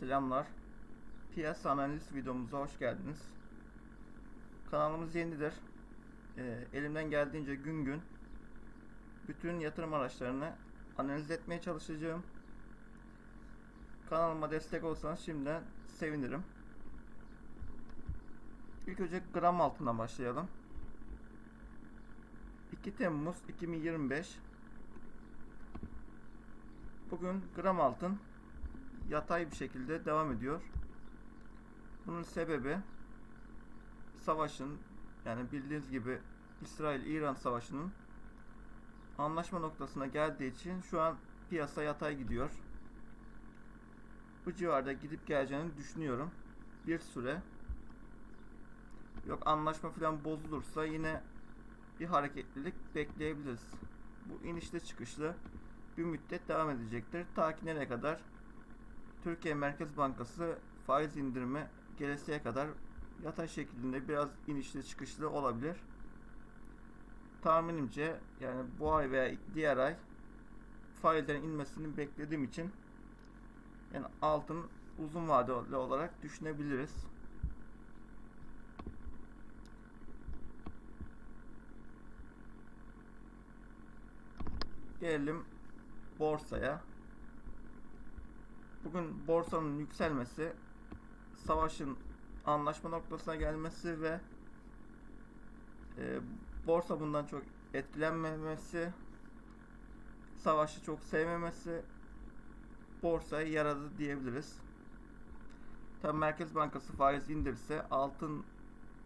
Selamlar. Piyasa analiz videomuza hoş geldiniz. Kanalımız yenidir. Ee, elimden geldiğince gün gün bütün yatırım araçlarını analiz etmeye çalışacağım. Kanalıma destek olsanız şimdiden sevinirim. İlk önce gram altından başlayalım. 2 Temmuz 2025 Bugün gram altın yatay bir şekilde devam ediyor. Bunun sebebi savaşın yani bildiğiniz gibi İsrail-İran savaşının anlaşma noktasına geldiği için şu an piyasa yatay gidiyor. Bu civarda gidip geleceğini düşünüyorum. Bir süre. Yok anlaşma falan bozulursa yine bir hareketlilik bekleyebiliriz. Bu inişli çıkışlı bir müddet devam edecektir. Ta ki nereye kadar Türkiye Merkez Bankası faiz indirimi gelesiye kadar yatay şeklinde biraz inişli çıkışlı olabilir. Tahminimce yani bu ay veya diğer ay faizlerin inmesini beklediğim için yani altın uzun vadeli olarak düşünebiliriz. Gelelim borsaya. Bugün borsanın yükselmesi, savaşın anlaşma noktasına gelmesi ve e, borsa bundan çok etkilenmemesi, savaşı çok sevmemesi borsaya yaradı diyebiliriz. Tabi Merkez Bankası faiz indirse altın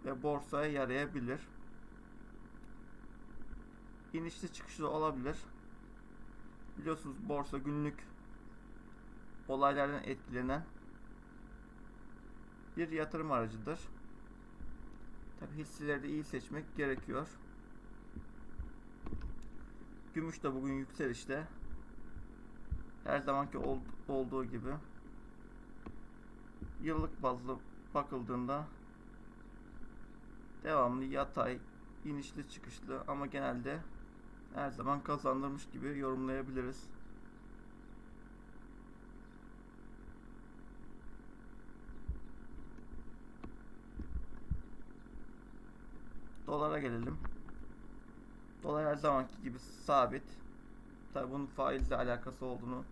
ve borsaya yarayabilir. İnişli çıkışlı olabilir. Biliyorsunuz borsa günlük olaylardan etkilenen bir yatırım aracıdır. Tabi hisseleri de iyi seçmek gerekiyor. Gümüş de bugün yükselişte. Her zamanki ol, olduğu gibi yıllık bazlı bakıldığında devamlı yatay, inişli çıkışlı ama genelde her zaman kazandırmış gibi yorumlayabiliriz. Dolara gelelim. Dolar her zamanki gibi sabit. Tabi bunun faizle alakası olduğunu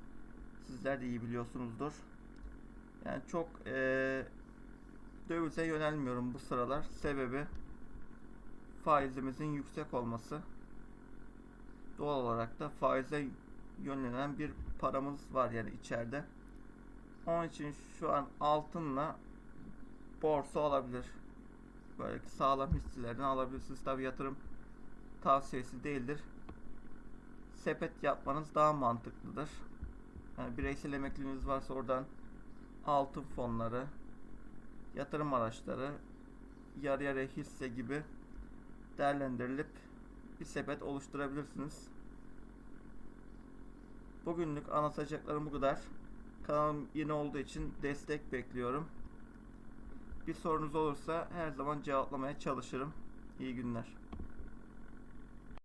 sizler de iyi biliyorsunuzdur. Yani çok ee, dövize yönelmiyorum bu sıralar. Sebebi faizimizin yüksek olması. Doğal olarak da faize yönlenen bir paramız var yani içeride. Onun için şu an altınla borsa olabilir. Böyle sağlam hisselerden alabilirsiniz. Tabi yatırım tavsiyesi değildir. Sepet yapmanız daha mantıklıdır. Yani bireysel emekliliğiniz varsa oradan altın fonları, yatırım araçları, yarı yarıya hisse gibi değerlendirilip bir sepet oluşturabilirsiniz. Bugünlük anlatacaklarım bu kadar. Kanalım yeni olduğu için destek bekliyorum. Bir sorunuz olursa her zaman cevaplamaya çalışırım. İyi günler.